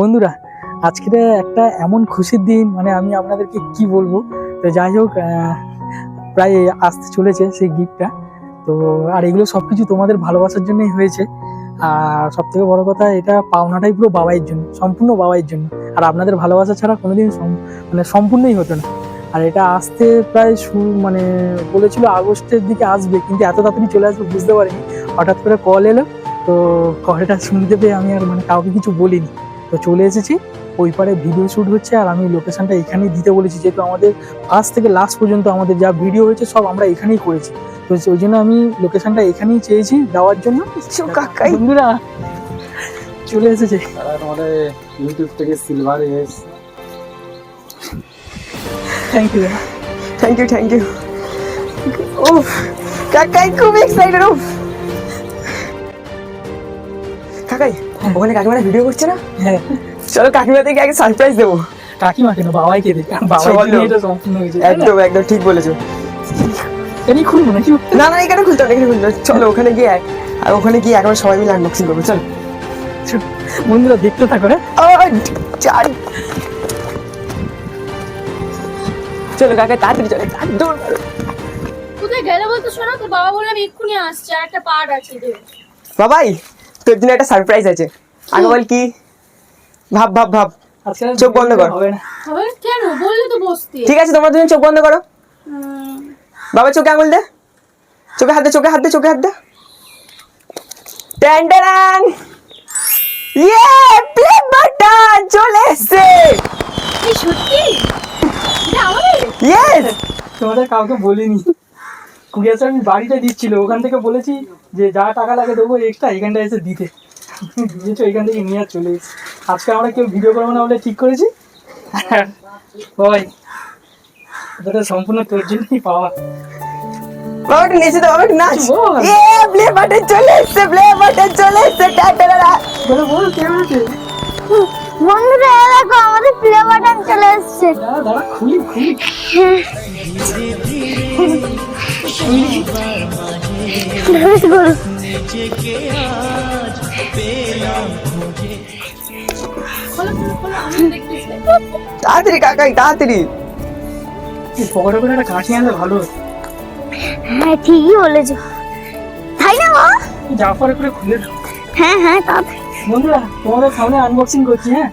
বন্ধুরা আজকে একটা এমন খুশির দিন মানে আমি আপনাদেরকে কি বলব? তো যাই হোক প্রায় আসতে চলেছে সেই গিফটটা তো, আর এগুলো সব কিছু তোমাদের ভালোবাসার জন্যই হয়েছে। আর সব থেকে বড় কথা, এটা পাওনাটাই পুরো বাবাইয়ের জন্য, সম্পূর্ণ বাবাইয়ের জন্য। আর আপনাদের ভালোবাসা ছাড়া কোনোদিন মানে সম্পূর্ণই হতো না। আর এটা আসতে প্রায় শুরু মানে বলেছিল আগস্টের দিকে আসবে, কিন্তু এত তাড়াতাড়ি চলে আসবে বুঝতে পারিনি। হঠাৎ করে কল এলো, তো কলটা শুনতে পেয়ে আমি আর মানে কাউকে কিছু বলিনি। তো চলে এসেছি। ওই পারে ভিডিও শ্যুট হচ্ছে আর আমি লোকেশানটা এখানেই দিতে বলেছি যেহেতু আমাদের ফার্স্ট থেকে লাস্ট পর্যন্ত আমাদের যা ভিডিও হয়েছে সব আমরা এখানেই করেছি। তো ওই জন্য আমি লোকেশানটা এখানেই চেয়েছি দেওয়ার জন্য। কাকাই। বন্ধুরা চলে এসেছে। ইউটিউব থেকে silver S. Thank you thank you thank you উফ কাকাই খুব এক্সাইটেড উফ। কাকাই ওখানে কাকিমারা ভিডিও করছে না? হ্যাঁ। চলো কাকিমা থেকে আগে সারপ্রাইজ দেবো। কাকিমা কেন? বাবাই। এটা সম্পূর্ণ হয়েছে একদম একদম ঠিক বলেছ। এখানেই খুলবো নাকি? না না এখানে খুলতে হবে এখানে খুলতে চলো ওখানে গিয়ে আর ওখানে গিয়ে একবার সবাই মিলে আনবক্সিং করব চলো। বন্ধুরা দেখতে থাকো হ্যাঁ? চলো। কাকা তাড়াতাড়ি চলে দৌড় কোথায় গেলে বলতো শোনা? তো বাবা বললাম এক্ষুনি আসছে আর একটা পার্ট আছে বাবাই তোর জন্য একটা সারপ্রাইজ আছে। আগে বল কি? ভাব ভাব ভাব। চোখ বন্ধ কর। হবে না। হবে কেন? বললে তো বসতে। ঠিক আছে তোমরা দুজন চোখ বন্ধ করো। বাবা চোখে আঙুল দে। চোখে হাত দে চোখে হাত দে চোখে হাত দে। ট্যান ট্যান ইয়ে প্লে বাটন চলে এসেছে! সত্যি? ইয়েস তোমাদের কাউকে বলিনি। কুড়িয়া স্যার আমি বাড়িতে দিচ্ছিল ওখান থেকে বলেছি যে যা টাকা লাগে দেবো এক্সট্রা এখানটা এসে দিতে। দিয়েছ এখান থেকে নিয়ে চলে এসেছি। আজকে আমরা কেউ ভিডিও করব না বলে ঠিক করেছি? এটা সম্পূর্ণ তোর জন্যই পাওয়া। বাবা একটু নেচে দাও বাবা নাচ বল। প্লে বাটন চলে এসেছে প্লে বাটন চলে এসেছে বল আছে বন্ধুরা দেখো আমাদের প্লে বাটন চলে এসেছে। দাঁড়া দাঁড়া খুলি খুলি। তাড়াতাড়ি কাকাই তাড়াতাড়ি। এই পকেটে করে একটা কাঁচি আনলে ভালো হ্যাঁ। ঠিকই বলেছ। তাই না মা? যা করে খুলে হ্যাঁ হ্যাঁ তাড়াতাড়ি। বন্ধুরা তোমাদের সামনে আনবক্সিং করছি হ্যাঁ?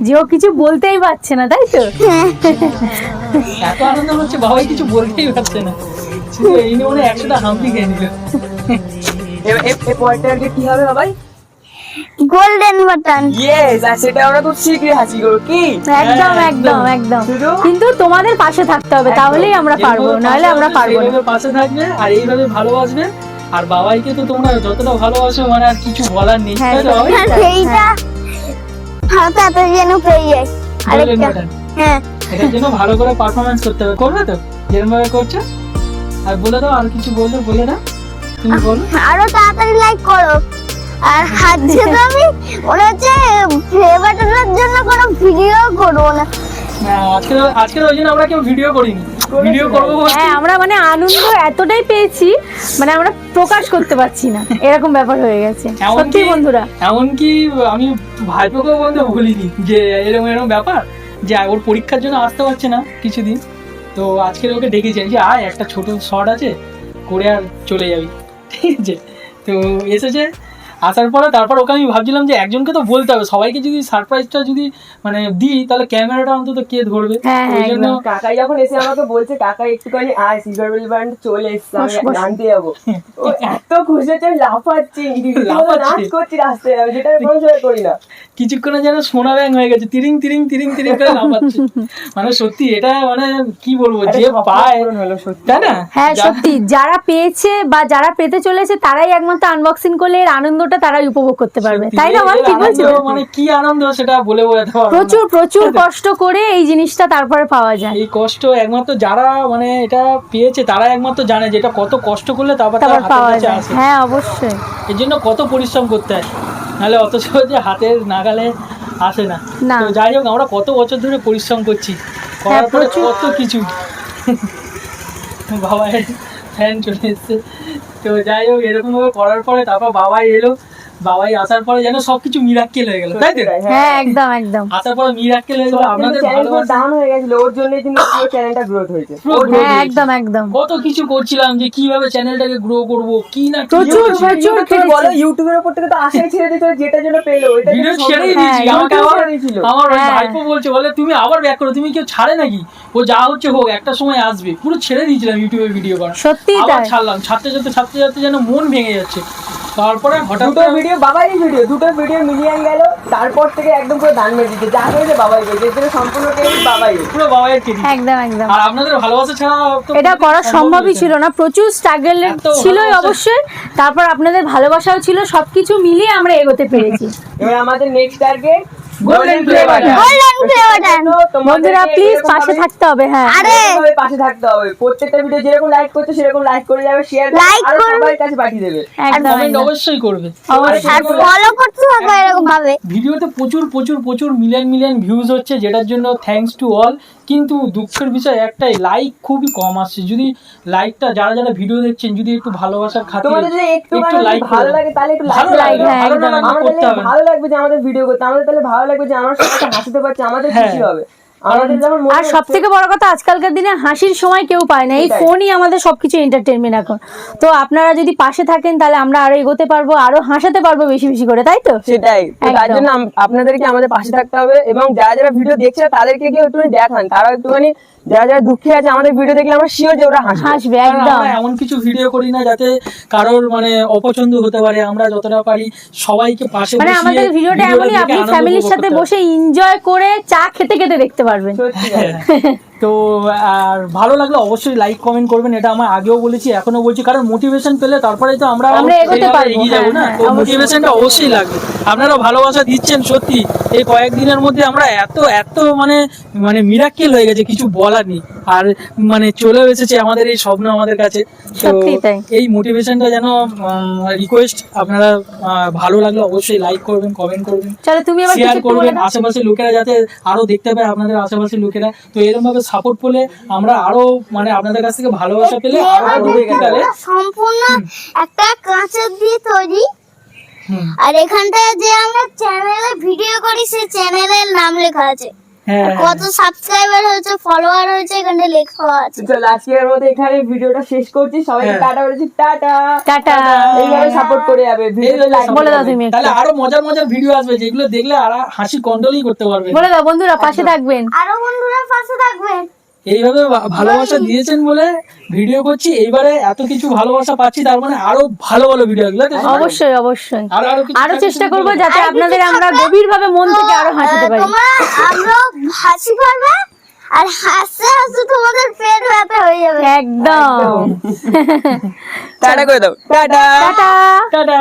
যে ও কিছু বলতেই পারছে না তাই তো? এত আনন্দ হচ্ছে বাবাই কিছু বলতেই পারছে না। এই নিয়ে মনে একশোটা হাম্পি খেয়ে নিল। এই পয়েন্টটা কি হবে বাবাই? গোল্ডেন বাটন ইয়েস আর সেটা আমরা খুব শীঘ্রই হাসিল করব কি? একদম হ্যাঁ, একদম একদম। একদম। কিন্তু তোমাদের পাশে থাকতে হবে তাহলেই আমরা পারব নাহলে আমরা পারব না। পাশে থাকবে আর এইভাবে ভালোবাসবে আর বাবাইকে তো তোমরা যতটা ভালোবাসো মানে আর কিছু বলার নেই তাই তো বাবাই? সেইটা। ভালো তাড়াতাড়ি যেন পেয়ে যাই। আরেকটা। হ্যাঁ। এটার জন্য ভালো করে পারফরমেন্স করতে হবে। করবে তো? যেরকম ভাবে করছ। আর বলে দাও আর কিছু বললে বলে দাও। তুমি বলো। আরও তাড়াতাড়ি লাইক করো। আর আজকে তো আমি মনে হচ্ছে ফ্লেভারটার জন্য কোনো ভিডিও করব না, আজকে আজকে ওই জন্য আমরা কেউ ভিডিও করিনি। ভিডিও করব হ্যাঁ আমরা মানে আনন্দ এতটাই পেয়েছি মানে আমরা প্রকাশ করতে পারছি না। এরকম ব্যাপার হয়ে গেছে। এমনকি- সত্যি বন্ধুরা। এমনকি আমি ভাইপোকেও বলতে বলিনি যে এরকম এরকম ব্যাপার যে ওর পরীক্ষার জন্য আসতে পারছে না কিছুদিন। তো আজকে ওকে ডেকেছি যে আয় একটা ছোট শর্ট আছে করে আর চলে যাবি। ঠিক আছে? তো এসেছে আসার পরে তারপর ওকে আমি ভাবছিলাম যে একজনকে তো বলতে হবে। সবাইকে যদি সারপ্রাইজটা যদি মানে দিই তাহলে ক্যামেরাটা অন্তত কে ধরবে? হ্যাঁ, ওই জন্য কাকাই যখন এসে আমাকে বলছে কাকা একটুখানি আয় সিলভার বেল ব্যান্ড চলে এসছে আমি। জানতে যাব। ও এত খুশি হচ্ছে লাফাচ্ছি। নাচ করছি রাস্তায় আমি যেটা করি না। কিছুক্ষণে যেন সোনা ব্যাং হয়ে গেছে তিরিং তিরিং তিরিং তিরিং করে লাফাচ্ছে। মানে সত্যি এটা মানে কি বলব যে পায়। সত্যি। তাই না? হ্যাঁ সত্যি যারা পেয়েছে বা যারা পেতে চলেছে তারাই একমাত্র আনবক্সিং করলে এর আনন্দটা তারাই উপভোগ করতে পারবে। তাই না ঠিক বলছি? মানে কি আনন্দ সেটা বলে বোঝাতে পারব প্রচুর প্রচুর কষ্ট করে এই জিনিসটা তারপরে পাওয়া যায়। এই কষ্ট একমাত্র যারা মানে এটা পেয়েছে তারা একমাত্র জানে যে এটা কত কষ্ট করলে তারপর তার পাওয়া যায়। হ্যাঁ অবশ্যই। এর জন্য কত পরিশ্রম করতে হয়। নাহলে অত সহজে হাতের নাগালে আসে না। তো যাই হোক আমরা কত বছর ধরে পরিশ্রম করছি। করার হ্যাঁ, পরে কত কিছু। বাবার। ফ্যান চলে এসছে। তো যাই হোক এরকমভাবে করার পরে তারপর বাবা এলো। বাবাই আসার পরে যেন সবকিছু মিরাক্কেল হয়ে গেল তাই তো? হ্যাঁ। একদম একদম। আসার পরে মিরাক্কেল হয়ে গেল আপনাদের চ্যানেল ভালোবাসা। ডাউন হয়ে গেছিল ওর জন্য কিন্তু পুরো চ্যানেলটা গ্রোথ হয়েছে। হ্যাঁ একদম একদম। কত কিছু করছিলাম যে কীভাবে চ্যানেলটাকে গ্রো করব কি না কি প্রচুর প্রচুর তুমি বলো ইউটিউবের উপর থেকে তো আশাই ছেড়ে দিতে যেটার জন্য পেল ওইটা ভিডিও না। দিয়েছি হ্যাঁ, আমাকে আবার দিয়েছিল। আমার হ্যাঁ। ভাইপো বলছে বলে তুমি আবার ব্যাক করো তুমি কেউ ছাড়ে নাকি? ও যা হচ্ছে হোক একটা সময় আসবে পুরো ছেড়ে দিয়েছিলাম ইউটিউবে ভিডিও করা সত্যি আবার তাই। ছাড়লাম ছাড়তে ছাড়তে ছাড়তে ছাড়তে যেন মন ভেঙে যাচ্ছে। তারপরে হঠাৎ দুটো ভিডিও বাবারই ভিডিও দুটো ভিডিও মিলিয়ে গেল তারপর থেকে একদম পুরো দান মেরে দিচ্ছে। যা হয়েছে বাবাই হয়েছে এর জন্য সম্পূর্ণ ক্রেডিট বাবাই পুরো বাবাই একদম একদম। আর আপনাদের ভালোবাসা ছাড়া এটা করা সম্ভবই ছিল না। প্রচুর স্ট্রাগল ছিলই অবশ্যই। তারপর আপনাদের ভালোবাসাও ছিল সবকিছু মিলিয়ে আমরা এগোতে পেরেছি। এবার আমাদের নেক্সট টার্গেট Golden ফ্লেভারটা গোল্ডেন ফ্লেভারটা বন্ধুরা প্লিজ পাশে থাকতে হবে হ্যাঁ। আরে! পাশে থাকতে হবে। প্রত্যেকটা ভিডিও যেরকম লাইক করছে সেরকম লাইক করে যাবে শেয়ার লাইক আর সবার কাছে পাঠিয়ে দেবে। একদম কমেন্ট অবশ্যই করবে। আর ফলো করতে থাকো এরকম ভাবে ভিডিওতে প্রচুর প্রচুর প্রচুর মিলিয়ন মিলিয়ন ভিউজ হচ্ছে যেটার জন্য থ্যাঙ্কস টু অল কিন্তু দুঃখের বিষয় একটাই লাইক খুবই কম আসছে। যদি লাইকটা যারা যারা ভিডিও দেখছেন যদি একটু ভালোবাসার খাতিরে একটু লাইক ভালো লাগে তাহলে একটু ভালো লাইক লাগবে, হ্যাঁ, ভালো লাগবে যে আমাদের ভিডিও করতে আমাদের তাহলে ভালো লাগবে যে আমরা সবাইকে হাসিতে পারছি আমাদের হ্যাঁ। খুশি হবে। মনে আর সব থেকে বড় কথা আজকালকার দিনে হাসির সময় কেউ পায় না। এই ফোনই আমাদের সবকিছু এন্টারটেনমেন্ট এখন। তো আপনারা যদি পাশে থাকেন তাহলে আমরা আরও এগোতে পারব আরও হাসাতে পারব বেশি বেশি করে তাই তো? সেটাই। তার জন্য আপনাদেরকে আমাদের পাশে থাকতে হবে এবং যারা যারা ভিডিও দেখছে তাদেরকে কেউ একটুখানি দেখান। তারা একটুখানি যারা যারা দুঃখে আছে আমাদের ভিডিও দেখলে আমরা শিওর যে ওরা হাসবে। একদম। এমন কিছু ভিডিও করি না যাতে কারোর মানে অপছন্দ হতে পারে। আমরা যতটা পারি সবাইকে পাশে মানে আমাদের ভিডিওটা এমনই আপনি ফ্যামিলির সাথে বসে এনজয় করে চা খেতে খেতে দেখতে পারবেন। তো আর ভালো লাগলে অবশ্যই লাইক কমেন্ট করবেন এটা আমার আগেও বলেছি এখনও বলছি কারণ মোটিভেশন পেলে তারপরে তো আমরা এগিয়ে যাব হ্যাঁ, না হ্যাঁ, তো অবশ্যই। মোটিভেশনটা অবশ্যই লাগবে আপনারা ভালোবাসা দিচ্ছেন সত্যি এই কয়েকদিনের মধ্যে আমরা এত এত মানে মানে মিরাক্কেল হয়ে গেছে কিছু বলার নেই আর মানে চলেও এসেছে আমাদের এই স্বপ্ন আমাদের কাছে তো। এই মোটিভেশনটা যেন রিকোয়েস্ট আপনারা ভালো লাগলে অবশ্যই লাইক করবেন কমেন্ট করবেন শেয়ার করবেন। আশেপাশের লোকেরা যাতে আরও দেখতে পায় আপনাদের আশেপাশের লোকেরা তো এরকম ভাবে সাপোর্ট করলে আমরা আরও মানে আপনাদের কাছ থেকে ভালোবাসা পেলে আরও সম্পূর্ণ একটা কাঁচের দিয়ে তৈরি। আর এখানটায় যে আমরা চ্যানেলে ভিডিও করি সেই চ্যানেলের নাম লেখা আছে। কত সাবস্ক্রাইবার হয়েছে ফলোয়ার হয়েছে এখানে লেখা আছে। চলো আজকের মতো এখানে ভিডিওটা শেষ করছি। সবাইকে হ্যাঁ। টাটা বলেছি। টাটা। টাটা। এইভাবে সাপোর্ট করে যাবে ভিডিও লাইক বলে দাও তুমি তাহলে আরও মজার মজার ভিডিও আসবে যেগুলো দেখলে আর হাসি কন্ট্রোলই করতে পারবে। বলে দাও বন্ধুরা পাশে থাকবেন। আরও বন্ধুরা পাশে থাকবেন। এইভাবে ভালোবাসা দিয়েছেন বলে ভিডিও করছি। এইবারে এত কিছু ভালোবাসা পাচ্ছি তার মানে আরও ভালো ভালো ভিডিও অবশ্যই অবশ্যই। আরও চেষ্টা করব যাতে আপনাদের আমরা? গভীর ভাবে মন থেকে আরও হাসিতে পারি। আমরা হাসি পারবে আর হাসতে হাসতে তোমাদের পেট ব্যথা হয়ে যাবে। একদম। টাটা করে দাও। টাটা। টাটা। টাটা।